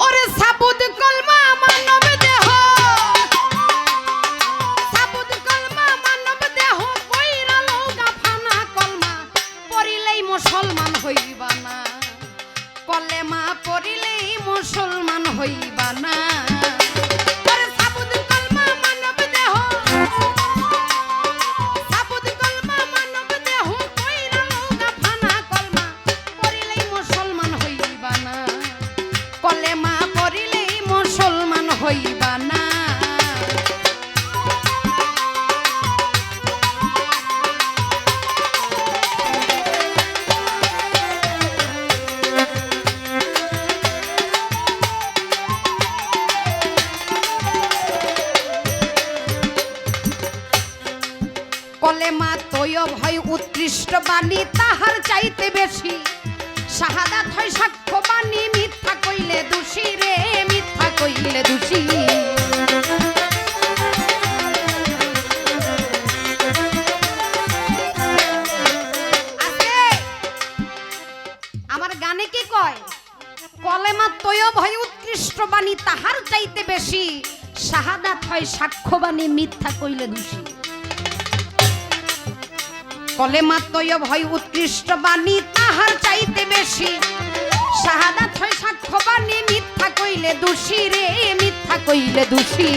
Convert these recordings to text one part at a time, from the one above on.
ওরে সাবুদ বাণী তাহার চাইতে বেশি। শাহাদাত হয় সাক্ষ্য বাণী, মিথ্যা কইলে দোষী রে, মিথ্যা কইলে দোষী। আমার গানে কি কয়? কলেমা তয় ভয় উৎকৃষ্ট বাণী, তাহার চাইতে বেশি। শাহাদাত হয় সাক্ষ্যবাণী মিথ্যা কইলে দোষী। বলে মাতয় ভয়, উৎকৃষ্ট বাণী তাহার চাইতে বেশি। শাহাদাত হয় সাক্ষ্য বাণী মিথ্যা কইলে দোষী রে, মিথ্যা কইলে দোষী।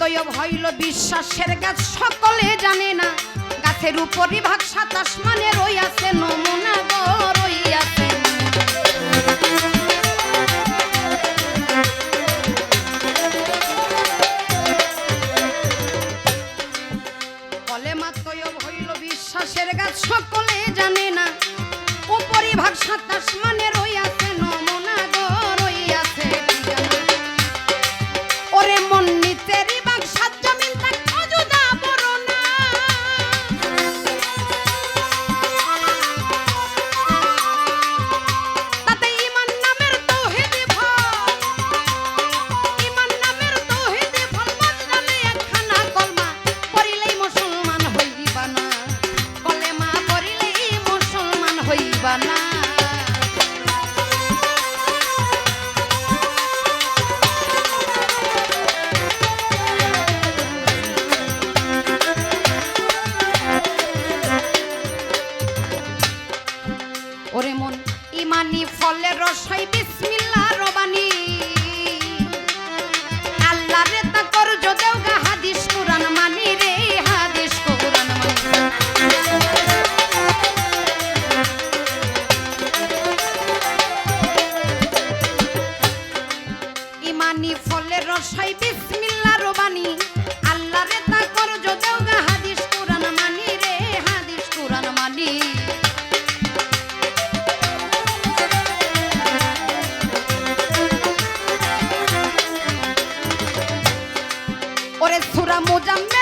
তৈব হইল বিশ্বাসের গাছ, সকলে জানে না। গাছের উপরই ভাগ সাতাশ মানে রইয়াছে, নমুনা রইয়াছে। বিশ্বাসের গাছ, সকলে জানে না। উপরিভাগ সাতাশ মানে রইয়াছে I'm.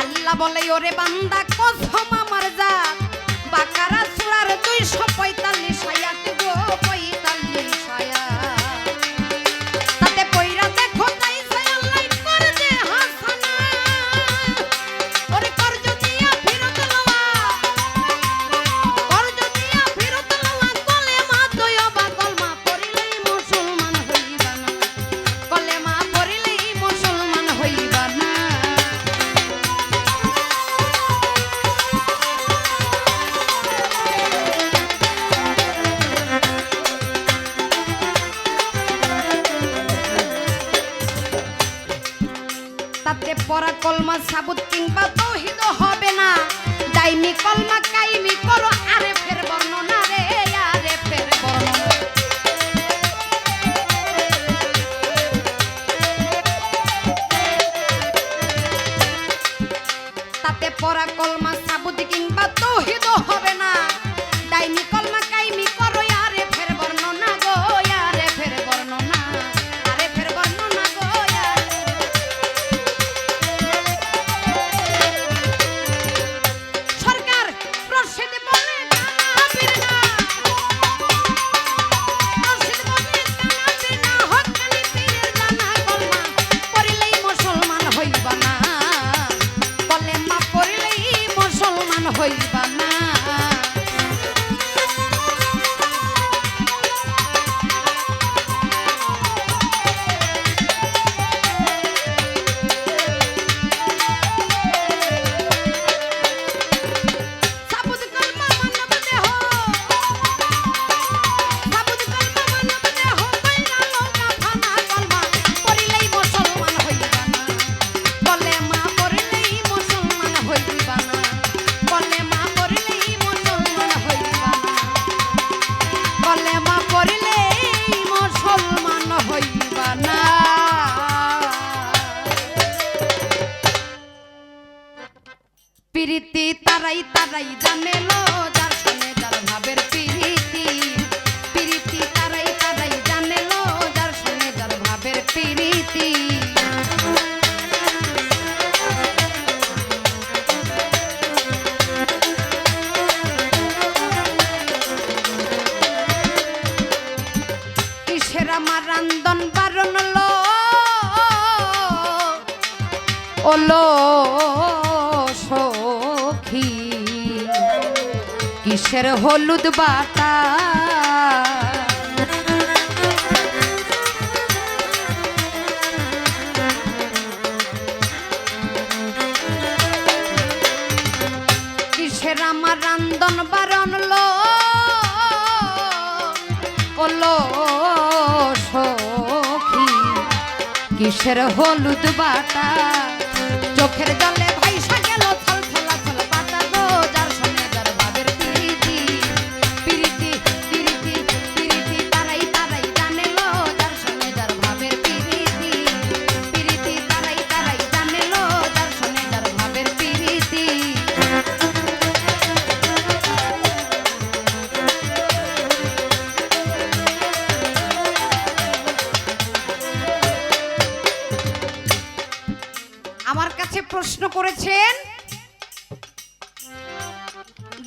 আল্লাহ বলে ওরে বান্দা সাবুত কিংবা তৌহিদ হবে না। দাইমি কলমা কাইমি করো কিসের হলুদ বাটা কিসের আমার রান্দন বারণ লো? ওলো সখী, কিসের হলুদ বাটা চোখের জলে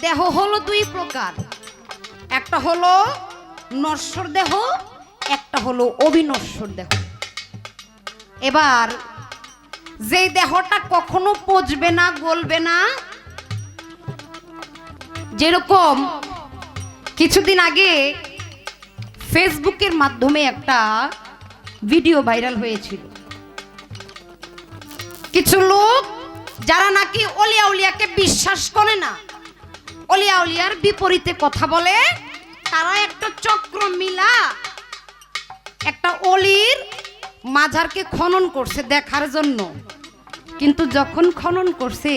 দেহ হলো দুই প্রকার। একটা হলো নশ্বর দেহ, একটা হলো অবিনশ্বর দেহ। এবার, যেই দেহটা কখনো পচবে না, গলবে না, যেরকম কিছুদিন আগে ফেসবুকের মাধ্যমে একটা ভিডিও ভাইরাল হয়েছিল। কিছু লোক, যারা নাকি অলিয়া উলিয়াকে বিশ্বাস করে না অলিয়া অলিয়ার বিপরীতে কথা বলে, তারা একটা চক্র মিলা একটা অলির মাঝারকে খনন করছে দেখার জন্য। কিন্তু যখন খনন করছে,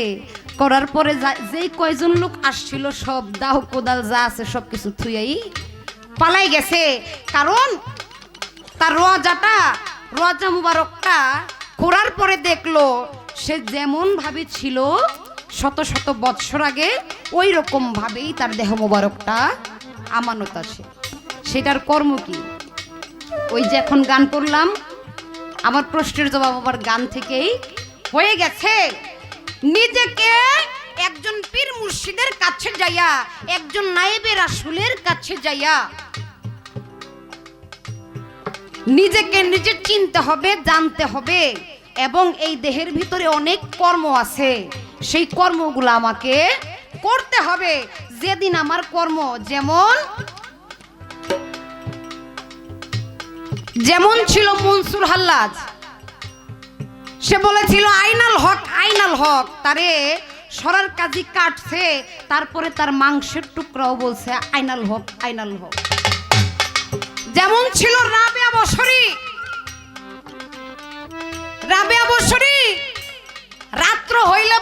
করার পরে যেই কয়জন লোক আসছিল, সব দাহ কোদাল যা আছে সব কিছু থুয়াই পালাই গেছে। কারণ তার রোয়াজাটা রোয়াজা মুবারকটা করার পরে দেখল, সে যেমন ভাবে ছিল শত শত বৎসর আগে ওই রকম ভাবেই তার দেহ মুবারকটা আমানত আছে। সেটার কর্ম কি? ওই যে এখন গান করলাম, আমার প্রশ্নের জবাব আবার গান থেকেই হয়ে গেছে। নিজেকে একজন পীর মুর্শিদের কাছে যাইয়া, একজন নায়েবের রাসূলের কাছে যাইয়া, নিজেকে নিজে চিনতে হবে, জানতে হবে, এবং এই দেহের ভিতরে অনেক কর্ম আছে। সেই কর্মগুলো আমাকে করতে হবে। যেদিন আমার কর্ম, যেমন যেমন ছিল মনসুর হাল্লাজ, সে বলেছিল, আইনাল হক আইনাল হক। তারে সরার কাজী কাটছে, তারপরে তার মাংসের টুকরাও বলছে, আইনাল হক আইনাল হক। যেমন ছিল রাবেয়া বসরি রাবেয়া বসরি, রাত্র হইলে